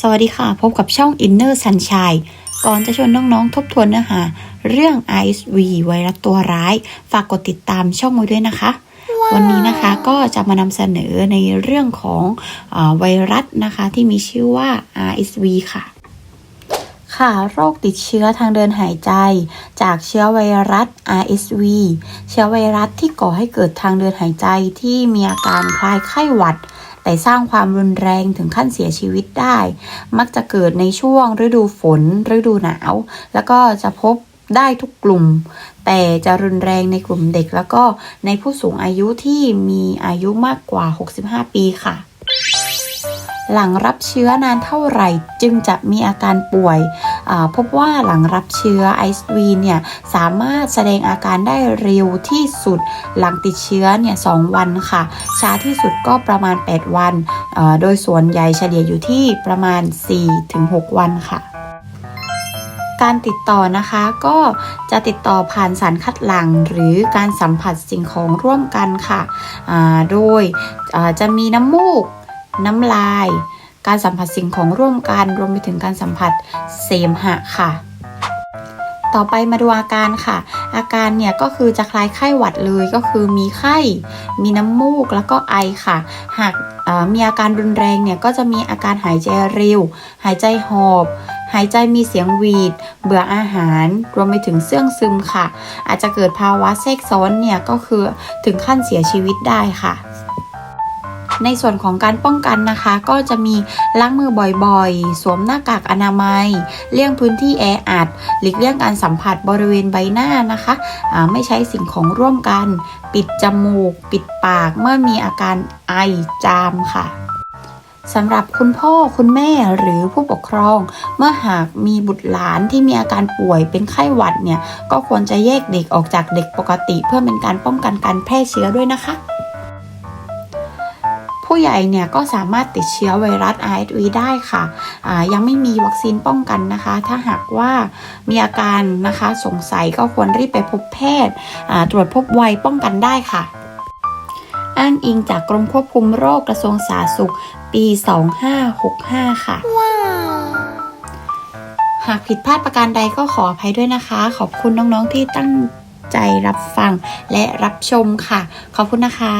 สวัสดีค่ะ พบกับช่อง Inner Sunshine ก่อนจะชวนน้องๆ ทบทวนเนื้อหา เรื่อง ISV ไวรัสตัวร้าย ฝากกดติดตามช่องไว้ด้วยนะคะ วันนี้นะคะก็จะมานำเสนอในเรื่องของอาไวรัสนะคะที่มีชื่อว่า RSV ค่ะค่ะโรคติดเชื้อทางเดินหายใจ จากเชื้อไวรัส RSV เชื้อไวรัสที่ก่อให้เกิดทางเดินหายใจที่มีอาการคล้ายไข้หวัด แต่สร้างความรุนแรงถึงขั้นเสียชีวิตได้ มักจะเกิดในช่วงฤดูฝน ฤดูหนาว แล้วก็จะพบได้ทุกกลุ่ม แต่จะรุนแรงในกลุ่มเด็กแล้วก็ในผู้สูงอายุที่มีอายุมากกว่า 65 ปีค่ะ หลังรับเชื้อนานเท่าไหร่จึงจะมีอาการป่วยพบว่าหลังรับเชื้อ ISV เนี่ยสามารถแสดงอาการได้เร็วที่สุดหลังติดเชื้อเนี่ย2วันค่ะ ช้าที่สุดก็ประมาณ 8 วัน โดยส่วนใหญ่เฉลี่ยอยู่ที่ประมาณ 4-6 วันค่ะการติดต่อนะคะก็จะติดต่อผ่านสารคัดหลั่งหรือการสัมผัสสิ่งของร่วมกันค่ะ โดยจะมีน้ำมูก น้ำลาย การสัมผัสสิ่งของร่วมกันรวมไปถึงการสัมผัสเสมหะค่ะ ต่อไปมาดูอาการค่ะ อาการเนี่ยก็คือจะคล้ายไข้หวัดเลยก็คือมีไข้ มีน้ำมูกแล้วก็ไอค่ะ หากมีอาการรุนแรงเนี่ยก็จะมีอาการหายใจเร็ว หายใจหอบหายใจมีเสียงหวีด เบื่ออาหาร รวมไปถึงเสื่องซึมค่ะ อาจจะเกิดภาวะแทรกซ้อนเนี่ยก็คือถึงขั้นเสียชีวิตได้ค่ะ ในส่วนของการป้องกันนะคะ ก็จะมีล้างมือบ่อยๆ สวมหน้ากากอนามัย เลี่ยงพื้นที่แออัดหลีกเลี่ยงการสัมผัสบริเวณใบหน้านะคะไม่ใช้สิ่งของร่วมกัน ปิดจมูก ปิดปากเมื่อมีอาการไอจามค่ะสำหรับคุณพ่อคุณแม่หรือผู้ปกครอง เมื่อหากมีบุตรหลานที่มีอาการป่วยเป็นไข้หวัดเนี่ย ก็ควรจะแยกเด็กออกจากเด็กปกติ เพื่อเป็นการป้องกันการแพร่เชื้อด้วยนะคะ ผู้ใหญ่เนี่ยก็สามารถติดเชื้อไวรัส RSV ได้ค่ะอ่ายังไม่มีวัคซีนป้องกันนะคะ ถ้าหากว่ามีอาการนะคะสงสัยก็ควรรีบไปพบแพทย์อ่าตรวจพบไวป้องกันได้ค่ะอ้างอิงจากกรมควบคุมโรคกระทรวงสาธารณสุข ปี 2565 ค่ะ หากผิดพลาดประการใดก็ขออภัยด้วยนะคะ ขอบคุณน้องๆที่ตั้งใจรับฟังและรับชมค่ะ ขอบคุณนะคะ